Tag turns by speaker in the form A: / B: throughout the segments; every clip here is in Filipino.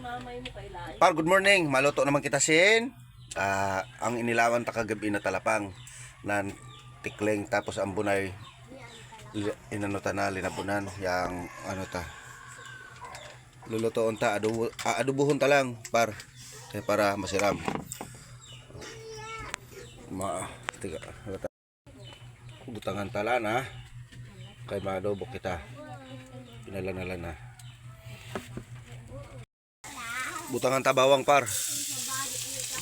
A: mamay mo Lai.
B: Par, good morning. Maluto naman kita sin. Ah, ang inilawan ta kagabi na talapang na tikling tapos ang bunay inano ta na linabunan yang ano ta lulutoon ta adubo, ah, adubuhon ta lang par eh, para masiram ma tiga ta- butangan tala na kay madobo kita pinalanalan na butangan ta bawang par.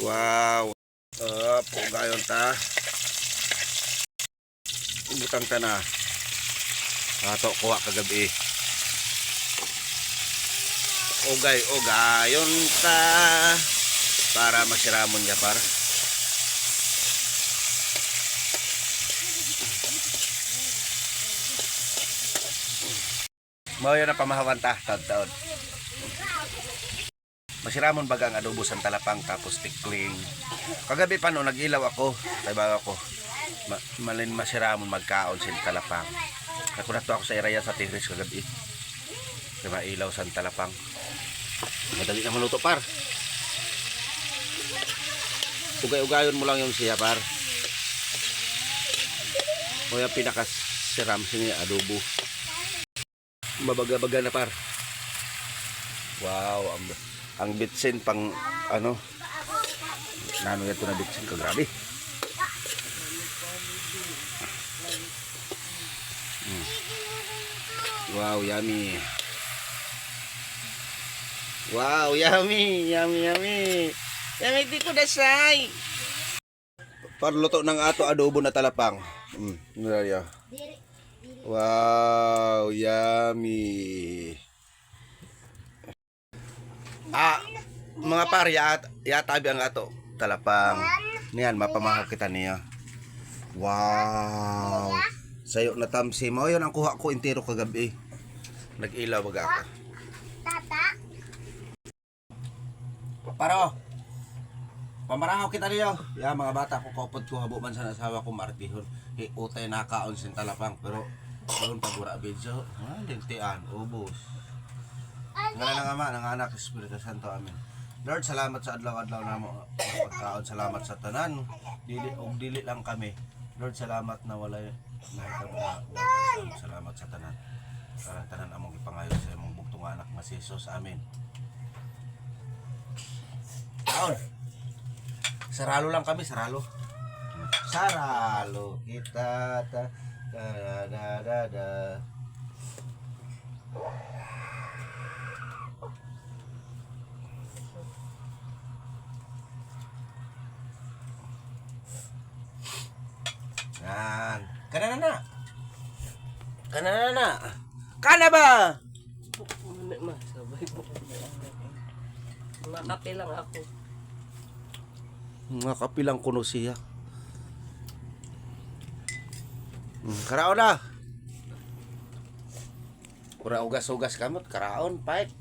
B: Wow. Uh, gayon ta. Butang ta na. Ato kuha kagabi ugay ugayon ta. Para masiramon niya par. Mao ang pamahawan ta, taon-taon. Masiramon baga ang adobo sa talapang tapos tikling. Kagabi pa no nagilaw ako, kay baga ako. Ma malin masiramon magkaon sa talapang. Ako na to ako sa area sa Tigres kagabi. Kaya mailaw sa talapang. Madali na maluto par. Ugay-ugayon mo lang yung siya par. O yung pinakas siram sini adobo. Mabaga-baga na par. Wow, ang ang bitsin pang ano? Nano yan na bitsin ka grabe. Mm. wow yummy. Wow yummy yummy yummy. Yummy di ko dasay parluto ng ato adobo na talapang. Mm, wow yummy Ah, mga par, yat, yatabi ang ato. Talapang. Niyan, mapamahal kita niya. Wow. Sayo na tamsi mo. Yun ang kuha ko intero kagabi. Nag-ilaw baga ako.
C: Tata?
B: Paro. Pamarahaw kita niyo. Ya, mga bata ko kopod ko habuman sa nasawa ko martihon. E, utay nakaon sin talapang. Pero, doon pagura video. Ah, lintian, ubos. Ngala ng Ama, ng Anak, Espiritu Santo, Amen. Lord, salamat sa adlaw-adlaw na mo pagkaon. Salamat sa tanan. Dili og dili lang kami. Lord, salamat na wala na Salamat sa tanan. Sa tanan among ipangayo sa imong bugtong anak nga si Jesus. Amen. Kaon. Saralo lang kami, saralo. Saralo kita ta da da da da. Yan. Kana na na. Kana na na. Kana ba?
A: Ano ma, sabay po. Makape lang ako.
B: Kuno siya. Hmm, karaon na. Pura ugas-ugas kamot, karaon, pait.